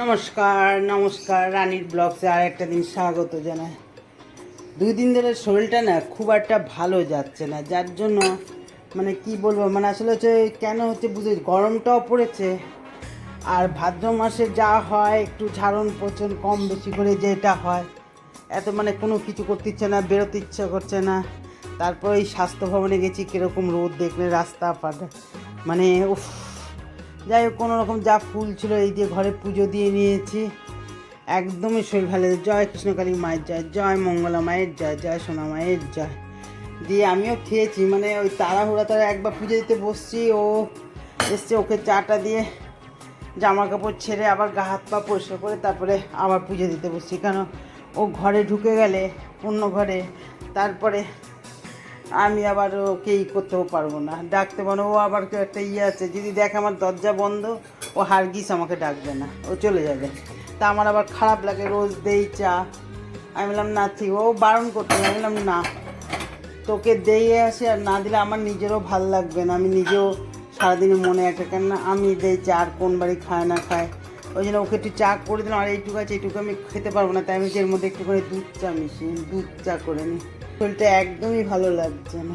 নমস্কার নমস্কার, রানীর ব্লগসে আর একটা দিন স্বাগত জানাই। দুই দিন ধরে শরীরটা না খুব একটা ভালো যাচ্ছে না, যার জন্য মানে কি বলব মানে আসলে হচ্ছে কেন হচ্ছে বুঝে গরমটাও পড়েছে। আর ভাদ্র মাসে যা হয়, একটু ঝাড়ন পোচন কম বেশি করে যেটা হয়, এত মানে কোনো কিছু করতে ইচ্ছে না, বেরোতে ইচ্ছা করছে না। তারপর এই স্বাস্থ্য ভবনে গেছি, কীরকম রোদ দেখলে রাস্তা পাটা মানে উফ যাই হোক কোনো রকম যা ফুল ছিল এই দিয়ে ঘরে পুজো দিয়ে নিয়েছি। একদমই শরীর ভালো জয় কৃষ্ণকালী মায়ের জয় জয় মঙ্গলা মায়ের জয় জয় সোনা মায়ের জয়। দিয়ে আমিও খেয়েছি মানে ওই তাড়াহুড়া তারা একবার পুজো দিতে বসছি। ও এসছে ওকে চাটা দিয়ে জামা কাপড় ছেড়ে আবার গা হাত পা পরিষ্কার করে তারপরে আবার পুজো দিতে বসছি। কেন? ও ঘরে ঢুকে গেলে অন্য ঘরে, তারপরে আমি আবার ওকে ই করতেও পারব না। ডাকতে পারব ও আবার কেউ একটা ইয়ে আছে যদি দেখে আমার দরজা বন্ধ। ও হারগিস আমাকে ডাকবে না, ও চলে যাবে। তা আমার আবার খারাপ লাগে, রোজ দেই চা। আমি বললাম, না, ঠিক, ও বারণ করতে। আমি বললাম, না, তোকে দিয়ে আসি আর না দিলে আমার নিজেরও ভালো লাগবে না। আমি নিজেও সারাদিনের মনে একটা কেন না আমি দেই চা, আর কোন বাড়ি খায় না খায়। ওই জন্য ওকে একটু চা করে দিলাম, আর এইটুকু আছে, এইটুকু আমি খেতে পারব না। তাই আমি এর মধ্যে একটু করে দুধ চা মিশিয়ে, দুধ চা করে নিই। শরীরটা একদমই ভালো লাগছে না।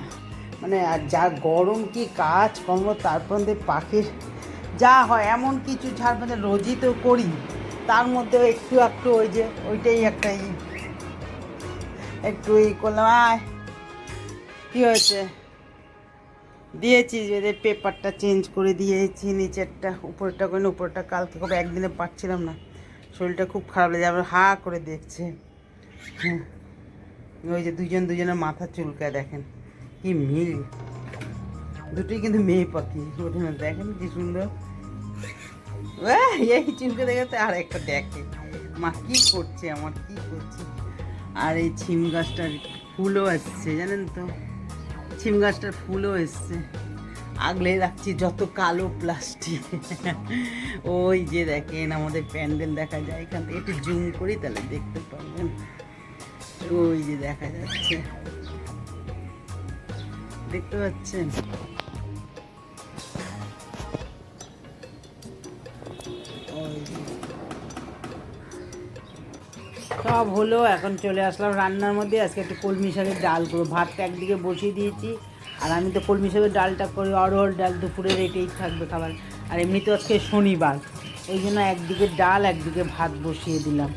মানে আর যা গরম, কি কাজ কর্ম, তারপর মধ্যে পাখির যা হয়, এমন কিছু ঝাড় মানে রোজই তো করি, তার মধ্যেও একটু একটু ওই যে, ওইটাই একটা ই। একটু ই করলাম, আয়। কী হয়েছে? দিয়েছি এদের পেপারটা চেঞ্জ করে দিয়েছি, নিচেরটা, উপরটা করে উপরটা কালকে খুব একদিনে পাচ্ছিলাম না। শরীরটা খুব খারাপ লাগে আবার হা করে দেখছে। হ্যাঁ। ওই যে দুজন দুজনের মাথা চুলকায় দেখেন, কি মিল? দুটোই কিন্তু মেয়ে পাখি ওঠে না। দেখেন কি সুন্দর। এই চুলকে দেখাতে আর একটা দেখে। মা, কি করছে আমার, কি করছে? আর এই ছিম গাছটার ফুলও আসছে জানেন তো? ছিম গাছটার ফুলও এসছে। আগলে রাখছি যত কালো প্লাস্টিক। ওই যে দেখেন, আমাদের প্যান্ডেল দেখা যায়, এখান থেকে একটু জুম করি, তাহলে দেখতে পারবেন। ওই যে দেখা যাচ্ছে। দেখতে পাচ্ছেন? সব হলো, এখন চলে আসলাম রান্নার মধ্যে। আজকে একটু কলমি শাকের ডাল করব। ভাতটা একদিকে বসিয়ে দিয়েছি। আর আমি তো কলমি শাকের ডালটা করি, অরহর ডাল দুপুরের এটাই থাকবে খাবার। আর এমনি তো আজকে শনিবার। ওই জন্য একদিকে ডাল, একদিকে ভাত বসিয়ে দিলাম।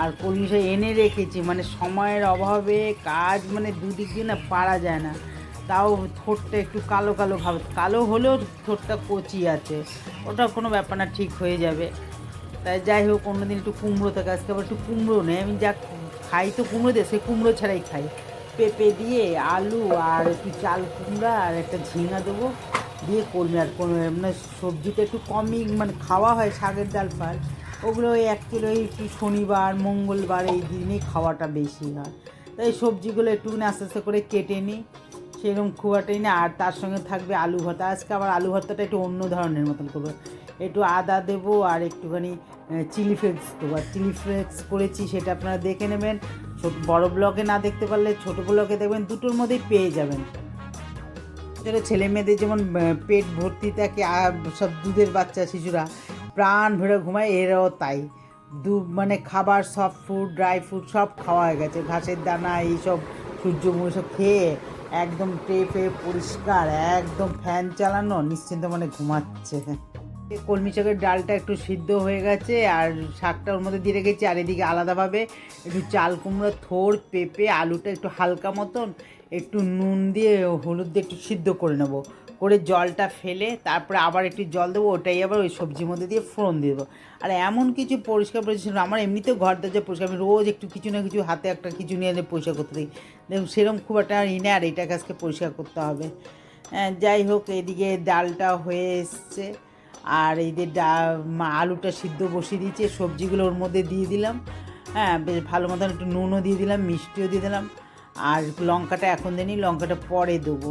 আর শাক এনে রেখেছি মানে সময়ের অভাবে কাজ মানে দুদিক দিয়ে না পারা যায় না। তাও ঠোঁটটা একটু কালো কালো ভাব, কালো হলেও ঠোঁটটা কচি আছে। ওটা কোনো ব্যাপার না, ঠিক হয়ে যাবে। তাই যাই হোক, অন্যদিন একটু কুমড়ো থাকে, আজকে আবার একটু কুমড়ো নেই। আমি যা খাই তো কুমড়ো দিয়ে, সে কুমড়ো ছাড়াই খাই। পেঁপে দিয়ে, আলু আর একটু চাল কুমড়া আর একটা ঝিঙা দেবো দিয়ে কলমি, আর কোনো মানে সবজিটা একটু কমই মানে খাওয়া হয়, শাকের ডাল ফাল। ওগুলো ওই এক কিলো একটু শনিবার, মঙ্গলবার এই দিনেই খাওয়াটা বেশি হয়। তাই সবজিগুলো একটুখানি আস্তে আস্তে করে কেটে নিই, সেরকম খুব একটাই না, আর তার সঙ্গে থাকবে আলু ভর্তা। আজকে আবার আলু ভর্তাটা একটু অন্য ধরনের মতন করব। একটু আদা দেবো আর একটুখানি চিলি ফ্লেক্স দেবো। আর চিলি ফ্লেক্স করেছি, সেটা আপনারা দেখে নেবেন। ছোট, বড় ব্লকে না দেখতে পারলে ছোট ব্লকে দেখবেন, দুটোর মধ্যেই পেয়ে যাবেন। ছেলে মেয়েদের যেমন পেট ভর্তি থাকে, আর সব দুধের বাচ্চা, শিশুরা প্রাণ ভরে ঘুমায়, এরাও তাই। দু মানে খাবার সফট ফুড ড্রাই ফ্রুট সব খাওয়া হয়ে গেছে। ঘাসের দানা, এইসব সূর্যমুখী সব খেয়ে একদম টেপে পরিষ্কার, একদম ফ্যান চালানো, নিশ্চিন্ত মানে ঘুমাচ্ছে। কলমি শাকের ডালটা একটু সিদ্ধ হয়ে গেছে, আর শাকটা ওর মধ্যে দিয়ে রেখেছি। আর এদিকে আলাদাভাবে একটু চাল কুমড়ো, থোড়, পেঁপে, আলুটা একটু হালকা মতন, একটু নুন দিয়ে, হলুদ দিয়ে একটু সিদ্ধ করে নেব। করে জলটা ফেলে তারপরে আবার একটু জল দেবো ওটাই আবার ওই সবজির মধ্যে দিয়ে ফোড়ন দিয়ে দেবো। আর এমন কিছু পরিষ্কার পরিচ্ছন্ন আমার এমনিতেও ঘর দরজা পরিষ্কার আমি রোজ একটু কিছু না কিছু হাতে একটা কিছু নিয়ে এলে পরিষ্কার করতে দিই দেখুন সেরকম খুব একটা ই আর এটাকে আজকে পরিষ্কার করতে হবে। হ্যাঁ, যাই হোক এদিকে ডালটা হয়ে এসছে। আর এই যে ডা আলুটা সিদ্ধ বসিয়ে দিয়েছে সবজিগুলো ওর মধ্যে দিয়ে দিলাম। হ্যাঁ বেশ ভালো মতন একটু নুনও দিয়ে দিলাম মিষ্টিও দিয়ে দিলাম। আর লঙ্কাটা এখন দিনই লঙ্কাটা পরে দেবো।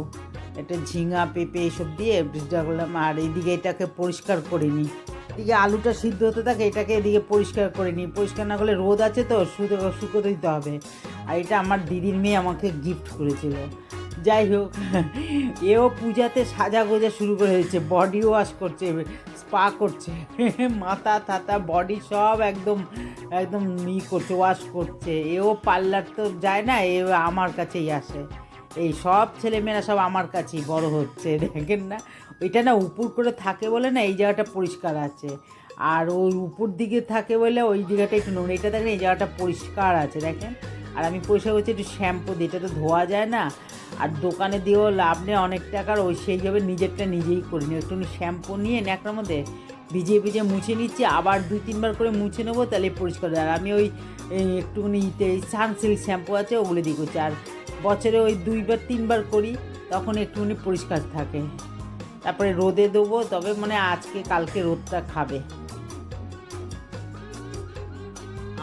একটা ঝিঙা, পেঁপে এসব দিয়ে ব্রিজটা করলাম। আর এইদিকে এটাকে পরিষ্কার করে নিই। এদিকে আলুটা সিদ্ধ হতে থাকে, এটাকে এদিকে পরিষ্কার করে নিই। পরিষ্কার না করলে রোদ আছে তো শুধু শুকোতে দিতে হবে। আর এটা আমার দিদির মেয়ে আমাকে গিফট করেছিল। যাই হোক, এও পূজাতে সাজা গোজা শুরু করে দিয়েছে। বডি ওয়াশ করছে স্পা করছে, মাথা, থাতা বডি সব একদম একদম ই করছে ওয়াশ করছে। এও পার্লার তো যায় না এ আমার কাছেই আসে। এই সব ছেলেমেয়েরা সব আমার কাছেই বড় হচ্ছে, দেখেন না? ওইটা না উপর করে থাকে বলে না এই জায়গাটা পরিষ্কার আছে। আর ওই উপর দিকে থাকে বলে ওই জায়গাটা একটু নোংরা। এটা দেখেন এই জায়গাটা পরিষ্কার আছে, দেখেন? আর আমি পরিষ্কার করছি, একটু শ্যাম্পু দিই এটা তো ধোয়া যায় না? আর দোকানে দিয়েও লাভ নেই অনেক টাকার, ওই সেইভাবে নিজেরটা নিজেই করে নি একটু শ্যাম্পু নিয়ে ন্যাকড়ার মধ্যে ভিজিয়ে ভিজিয়ে মুছে নিচ্ছি, আবার দুই তিনবার করে মুছে নেব, তাহলে পরিষ্কার। আর আমি ওই একটুখানি ইতে, সানসিল্ক শ্যাম্পু আছে, ওগুলো দিয়ে করছি। আর বছরে ওই দুইবার, তিনবার করি, তখন একটুখানি পরিষ্কার থাকে। তারপরে রোদে দেবো, তবে মানে আজকে, কালকে রোদটা খাবে।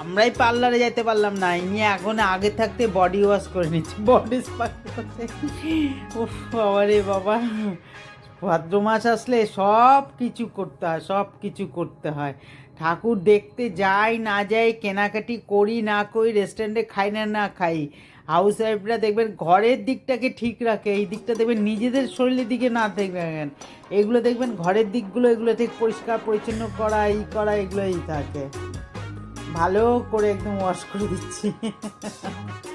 আমরাই পার্লারে যেতে পারলাম না, এই নিয়ে এখন আগে থাকতে বডি ওয়াশ করে নিচ্ছি বডি স্পা করতে। উফ বাবা রে বাবা। ভাদ্র মাস আসলে সব কিছু করতে হয়, সব কিছু করতে হয়। ঠাকুর দেখতে যাই, না যাই, কেনাকাটি করি, না করি রেস্টুরেন্টে খাই না না খাই। হাউস ওয়াইফরা দেখবেন ঘরের দিকটাকে ঠিক রাখে, এই দিকটা দেখবেন নিজেদের শরীরের দিকে না দেখবেন এগুলো দেখবেন ঘরের দিকগুলো এগুলো ঠিক পরিষ্কার, পরিচ্ছন্ন করা এই করা, এগুলোই থাকে। ভালো করে একদম ওয়াশ করে দিচ্ছি।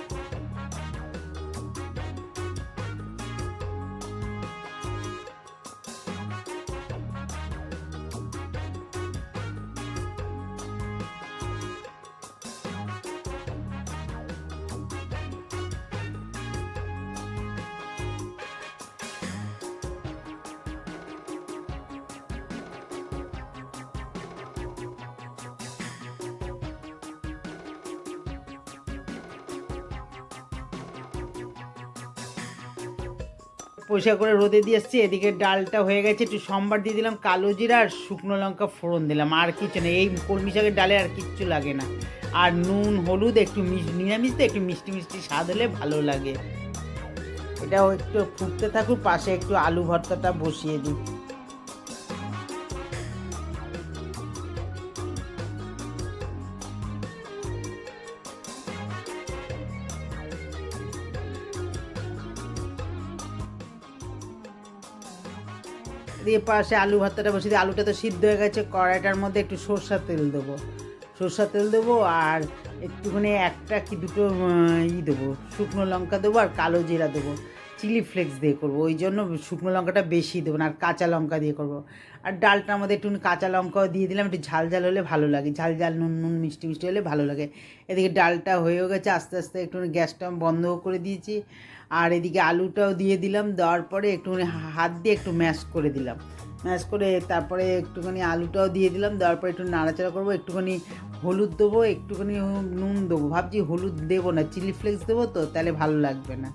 পয়সা করে রোদে দিয়ে এসছি। এদিকে ডালটা হয়ে গেছে, একটু সম্বার দিয়ে দিলাম, কালো জিরা আর শুকনো লঙ্কা ফোড়ন দিলাম। আর কিছু না এই কলমি শাকের ডালে আর কিচ্ছু লাগে না। আর নুন, হলুদ, একটু নিরামিষ তো, একটু মিষ্টি মিষ্টি স্বাদ হলে ভালো লাগে। এটাও একটু ফুটতে থাকুক, পাশে একটু আলু ভর্তাটা বসিয়ে দিই। দিয়ে পাশে আলু ভর্তাটা বসিয়ে দিই আলুটা তো সিদ্ধ হয়ে গেছে, কড়াইটার মধ্যে একটু সর্ষার তেল দেবো। সর্ষার তেল দেবো আর একটুখানি একটা কি দুটো ই দেবো, শুকনো লঙ্কা দেবো আর কালো জিরা দেবো। চিলি ফ্লেক্স দিয়ে করব, ওই জন্য শুকনো লঙ্কাটা বেশি দেবো না, আর কাঁচা লঙ্কা দিয়ে করব। আর ডালটার মধ্যে একটু কাঁচা লঙ্কাও দিয়ে দিলাম, একটু ঝাল ঝাল হলে ভালো লাগে, ঝাল ঝাল নুন নুন মিষ্টি মিষ্টি হলে ভালো লাগে। এদিকে ডালটা হয়েও গেছে, আস্তে আস্তে একটু গ্যাসটা বন্ধ করে দিয়েছি। আর এদিকে আলুটাও দিয়ে দিলাম, দেওয়ার পরে একটুখানি হাত দিয়ে একটু ম্যাশ করে দিলাম। ম্যাশ করে তারপরে একটুখানি আলুটাও দিয়ে দিলাম, দেওয়ার পরে একটু নাড়াচাড়া করব, একটুখানি হলুদ দেবো, একটুখানি নুন দেবো। ভাবছি হলুদ দেবো না, চিলি ফ্লেক্স দেবো তো, তাহলে ভালো লাগবে না।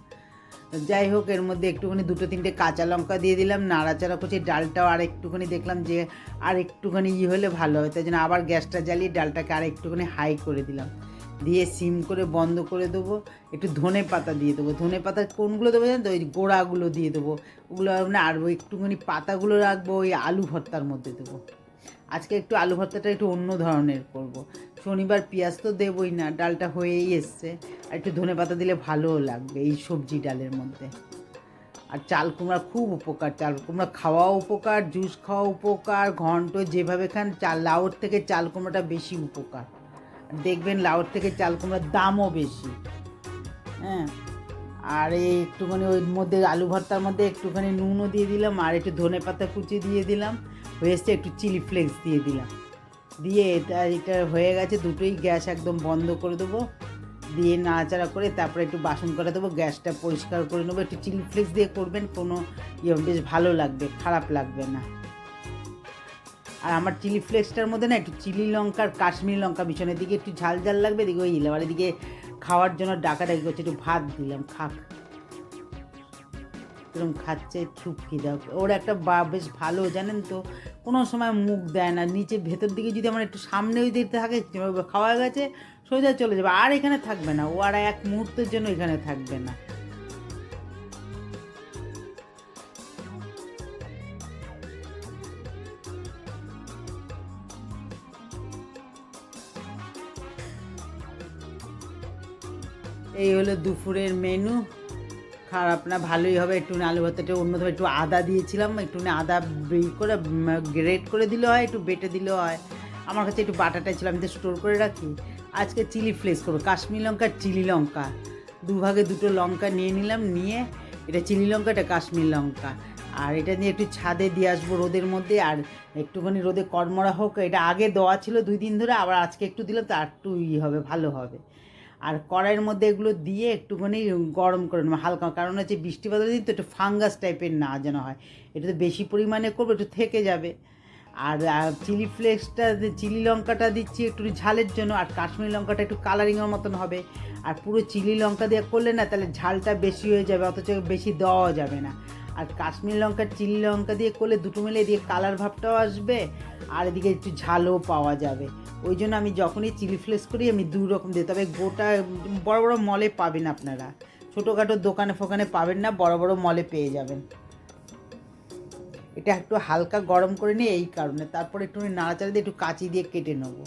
যাই হোক, এর মধ্যে একটুখানি দুটো তিনটে কাঁচা লঙ্কা দিয়ে দিলাম, নাড়াচাড়া করছি, ডালটাও আর একটুখানি দেখলাম যে আর একটুখানি ই হলে ভালো হয়, তাই জন্য আবার গ্যাসটা জ্বালিয়ে ডালটাকে আর একটুখানি হাই করে দিলাম। দিয়ে সিম করে বন্ধ করে দেবো। একটু ধনে পাতা দিয়ে দেবো। ধনে পাতা কোনগুলো দেবো জানো তো? ওই গোড়াগুলো দিয়ে দেবো। ওগুলো মানে আর একটুখানি পাতাগুলো রাখব, ওই আলু ভর্তার মধ্যে দেবো। আজকে একটু আলু ভর্তাটা একটু অন্য ধরনের করব। শনিবার পেঁয়াজ তো দেবই না, ডালটা হয়েই এসছে। আর একটু ধনে পাতা দিলে ভালোও লাগবে এই সবজি ডালের মধ্যে। আর চাল কুমড়া খুব উপকার, চাল কুমড়া খাওয়াও উপকার, জুস খাওয়া উপকার, ঘন্ট যেভাবে খান চাল লাউর থেকে চাল কুমড়াটা বেশি উপকার। দেখবেন লাউর থেকে চাল কুমড়ার দামও বেশি। হ্যাঁ? আর এই একটুখানি ওই মধ্যে আলু ভর্তার মধ্যে একটুখানি নুনও দিয়ে দিলাম, আর একটু ধনে পাতা কুচি দিয়ে দিলাম, হয়ে এসছে একটু চিলি ফ্লেক্স দিয়ে দিলাম। দিয়ে এটা এটা হয়ে গেছে, দুটোই গ্যাস একদম বন্ধ করে দেবো। দিয়ে নাড়াচাড়া করে তারপরে একটু বাসন করে দেবো, গ্যাসটা পরিষ্কার করে নেব। একটু চিলি ফ্লেক্স দিয়ে করবেন, কোনো ইয়ে বেশ ভালো লাগবে, খারাপ লাগবে না। আর আমার চিলি ফ্লেক্সটার মধ্যে না একটু চিলি লঙ্কার কাশ্মীরি লঙ্কা মিশনের দিকে একটু ঝাল ঝাল লাগবে এদিকে ওই দিলাম আর এদিকে খাওয়ার জন্য ডাকাডাকি করছে, একটু ভাত দিলাম, খাক। এরকম খাচ্ছে চুপকি দাও। ওর একটা বা, বেশ ভালো, জানেন তো, কোনো সময় মুখ দেয় না, নিচে ভেতর দিকে যদি আমার একটু সামনে ওই দিকে থাকে, খাওয়া গেছে, সোজা চলে যাবে, আর এখানে থাকবে না, ও আর এক মুহূর্তের জন্য এখানে থাকবে না। এই হলো দুপুরের মেনু খারাপ না, ভালোই হবে। একটু আলু ভর্তাটা অন্যভাবে একটু আদা দিয়েছিলাম। একটু আদা বে করে গ্রেট করে দিলে হয়, একটু বেটে দিলে হয়। আমার কাছে একটু বাটাটা ছিল, আমি তো স্টোর করে রাখি। আজকে চিলি ফ্লেক্স করব। কাশ্মীর লঙ্কা, চিলি লঙ্কা। দুভাগে দুটো লঙ্কা নিয়ে নিলাম, নিয়ে এটা চিলি লঙ্কা, এটা কাশ্মীর লঙ্কা। আর এটা নিয়ে একটু ছাদে দিয়ে আসব রোদের মধ্যে। আর একটুখানি রোদে কর্মরা হোক, এটা আগে দেওয়া ছিল দুই দিন ধরে, আবার আজকে একটু দিলাম, তো আর একটু ই হবে, ভালো হবে। আর কড়াইয়ের মধ্যে এগুলো দিয়ে একটুখানি গরম করে নেব, হালকা। কারণ হচ্ছে বৃষ্টি বাদল দিন তো একটু ফাঙ্গাস টাইপের না যেন হয়। এটা তো বেশি পরিমাণে করব, একটু থেকে যাবে। আর চিলি ফ্লেক্সটা, চিলি লঙ্কাটা দিচ্ছি একটু ঝালের জন্য, আর কাশ্মীরি লঙ্কাটা একটু কালারিংয়ের মতন হবে। আর পুরো চিলি লঙ্কা দিয়ে করলে না, তাহলে ঝালটা বেশি হয়ে যাবে, অথচ বেশি দেওয়া যাবে না। আর কাশ্মীর লঙ্কা, চিলি লঙ্কা দিয়ে করলে দুটো মিলে দিয়ে কালার ভাবটাও আসবে, আর এদিকে একটু ঝালও পাওয়া যাবে। ওই জন্য আমি যখনই চিলি ফ্লেক্স করি, আমি দু রকম দিই। তবে গোটা বড় বড় মলে পাবেন আপনারা। ছোটোখাটো দোকানে ফোকানে পাবেন না, বড় বড় মলে পেয়ে যাবেন। এটা একটু হালকা গরম করে নিয়ে এই কারণে। তারপরে একটু নাড়াচাড়া দিয়ে একটু কাঁচি দিয়ে কেটে নেব।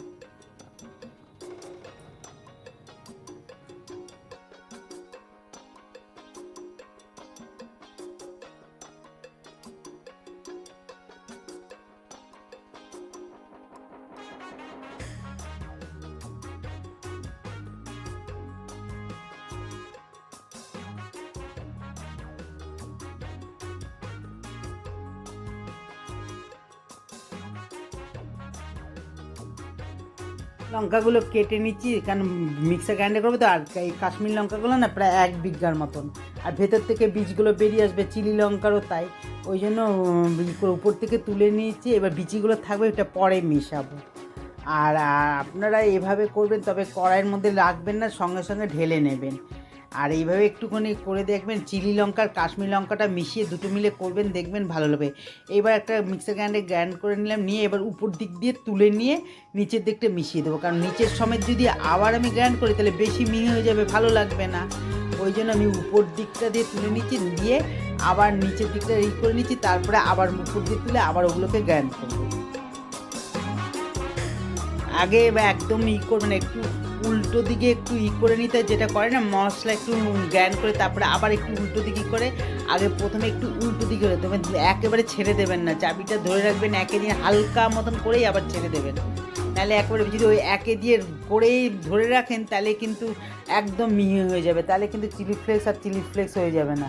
লঙ্কাগুলো কেটে নিচ্ছি, কারণ মিক্সার গ্রাইন্ডার করব তো, আর এই কাশ্মীর লঙ্কাগুলো না প্রায় এক বিঘার মতন। আর ভেতর থেকে বীজগুলো বেরিয়ে আসবে, চিলি লঙ্কারও তাই। ওই জন্য উপর থেকে তুলে নিয়েছি, এবার বিচিগুলো থাকবে, এটা পরে মেশাবো। আর আপনারা এভাবে করবেন, তবে কড়াইয়ের মধ্যে রাখবেন না, সঙ্গে সঙ্গে ঢেলে নেবেন। আর এইভাবে একটুখানি করে দেখবেন, চিলি লঙ্কার কাশ্মীর লঙ্কাটা মিশিয়ে দুটো মিলে করবেন, দেখবেন ভালো লাগবে এবার একটা মিক্সার গ্রাইন্ডে গ্রাইন্ড করে নিলাম, নিয়ে এবার উপর দিক দিয়ে তুলে নিয়ে নিচের দিকটা মিশিয়ে দেবো। কারণ নিচের সমেত যদি আবার আমি গ্রাইন্ড করি, তাহলে বেশি মিহি হয়ে যাবে, ভালো লাগবে না। ওই জন্য আমি উপর দিকটা দিয়ে তুলে নিচ্ছি দিয়ে আবার নিচের দিকটা ই করে নিচ্ছি, তারপরে আবার উপর দিয়ে তুলে আবার ওগুলোকে গ্রাইন্ড করব। আগে একদম ই করবেন, একটু উল্টো দিকে একটু ই করে নিতে হয়, যেটা করে না মশলা একটু গ্র্যান্ড করে তারপরে আবার একটু উল্টো দিকে করে আগে প্রথমে একটু উল্টো দিকে করে দেবেন একেবারে ছেড়ে দেবেন না চাবিটা ধরে রাখবেন একে দিয়ে হালকা মতন করেই আবার ছেড়ে দেবেন। নাহলে একবারে যদি ওই একে দিয়ে করেই ধরে রাখেন তাহলে কিন্তু একদম মিহি হয়ে যাবে তাহলে কিন্তু চিলি ফ্লেক্স আর চিলি ফ্লেক্স হয়ে যাবে না।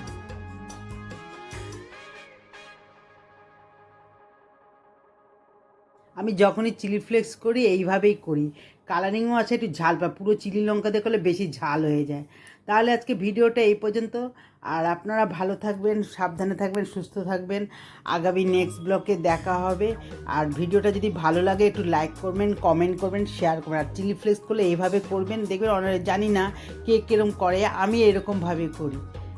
আমি যখনই চিলি ফ্লেক্স করি, এইভাবেই করি। কালারিংও আছে, একটু ঝাল পা পুরো চিলি লঙ্কা করলে বেশি ঝাল হয়ে যায়। তাহলে আজকে ভিডিওটা এই পর্যন্ত। আর আপনারা ভালো থাকবেন, সাবধানে থাকবেন, সুস্থ থাকবেন। আগামী নেক্সট ব্লকে দেখা হবে। আর ভিডিওটা যদি ভালো লাগে, একটু লাইক করবেন কমেন্ট করবেন শেয়ার করবেন। আর চিলি ফ্লেক্স করলে এইভাবে করবেন, দেখবেন অনেক জানি না কে কীরকম করে, আমি এরকমভাবে করি।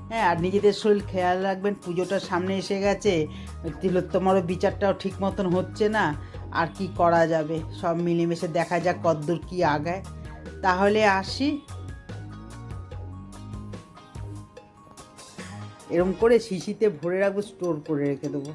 হ্যাঁ আর নিজেদের শরীর খেয়াল রাখবেন, পুজোটা সামনে এসে গেছে। তিলোত্তমারও বিচারটাও ঠিক মতন হচ্ছে না। আর কি করা যাবে? সব মিলেমিশে দেখা যাক কদ্দূর কি আগায়। তাহলে আসি। এরম করে শিশিতে ভরে রাখব স্টোর করে রেখে দেবো।